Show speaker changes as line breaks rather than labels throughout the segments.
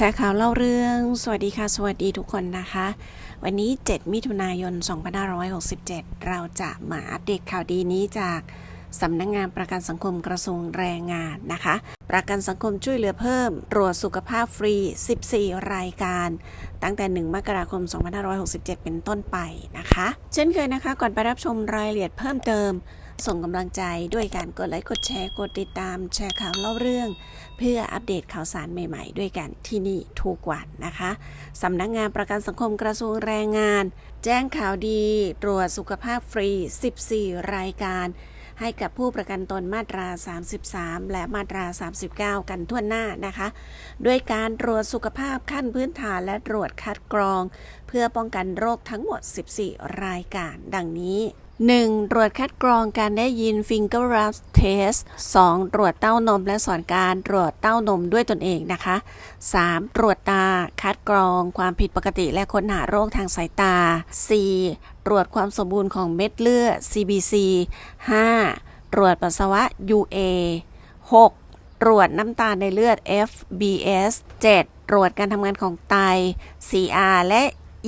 แชร์ข่าวเล่าเรื่อง สวัสดีค่ะ สวัสดีทุกคนนะคะ วันนี้ 7 มิถุนายน 2567 เราจะมาอัปเดตข่าวดีนี้จากสำนักงงานประกันสังคมกระทรวงแรงงานนะคะ ประกันสังคมช่วยเหลือเพิ่มตรวจสุขภาพฟรี 14 รายการ ตั้งแต่ 1 มกราคม 2567 เป็นต้นไปนะคะ เช่นเคยนะคะ ก่อนไปรับชมรายละเอียดเพิ่มเติม ส่งกำลังใจด้วยการกดไลค์ กดแชร์ กดติดตาม แชร์ข่าวเล่าเรื่อง เพื่ออัปเดตข่าวสารใหม่ๆ ด้วยกันที่นี่ทุกวันนะคะสำนักงานประกันสังคมกระทรวงแรงงาน แจ้งข่าวดี ตรวจสุขภาพฟรี 14 รายการ ให้กับผู้ประกันตนมาตรา 33 และมาตรา 39 กันทั่วหน้านะคะ ด้วยการตรวจสุขภาพขั้นพื้นฐานและตรวจคัดกรอง เพื่อป้องกันโรคทั้งหมด 14 รายการ ดังนี้ 1. ตรวจคัดกรองการได้ยิน Finger Rub Test 2. ตรวจเต้านมและสอนการตรวจเต้านมด้วยตนเองนะคะ 3. ตรวจตาคัดกรองความผิดปกติและค้นหาโรคทางสายตา 4. ตรวจความสมบูรณ์ของเม็ดเลือด CBC 5. ตรวจปัสสาวะ UA 6. ตรวจน้ำตาลในเลือด FBS 7. ตรวจการทำงานของไต CR และ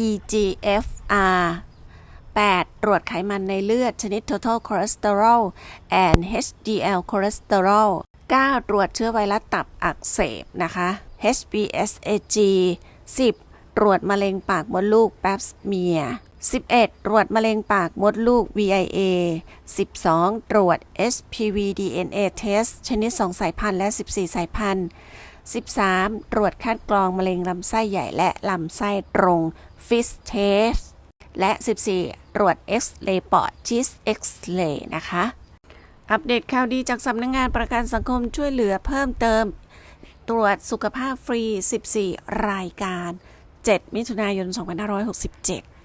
EGFR 8. ตรวจไขมันในเลือดชนิด total cholesterol and HDL cholesterol 9. ตรวจเชื้อไวรัสตับอักเสบนะคะ HBsAg 10. ตรวจมะเร็งปากมดลูก pap smear 11. ตรวจมะเร็งปากมดลูก VIA 12. ตรวจ HPV DNA test ชนิด 2 สายพันธุ์และ 14 สายพันธุ์ 13. ตรวจคัดกรองมะเร็งลำไส้ใหญ่และลำไส้ตรง FISH test และ 14 ตรวจเอ็กซเรย์ปอดชีสเอ็กซเรย์นะคะ อัปเดตข่าวดีจากสำนักงงานประกันสังคมช่วยเหลือเพิ่มเติม ตรวจสุขภาพฟรี 14 รายการ 7 มิถุนายน 2567